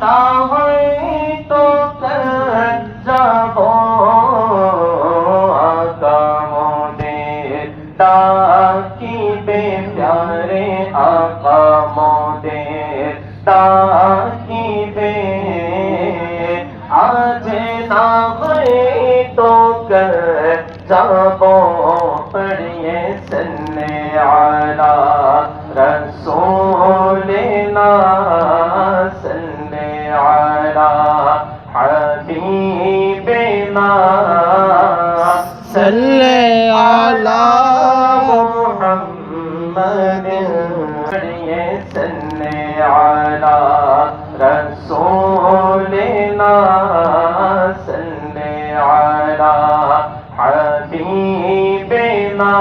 তাহাই তো যাব? আকামদের তাকিবে প্যারে আকামদের তাকিবে আজ না হয় তো যাব? পড়িয়ে সন্নে আলা রসোলেনা। حبيبنا صل على محمد صل على رسولنا صل على حبيبنا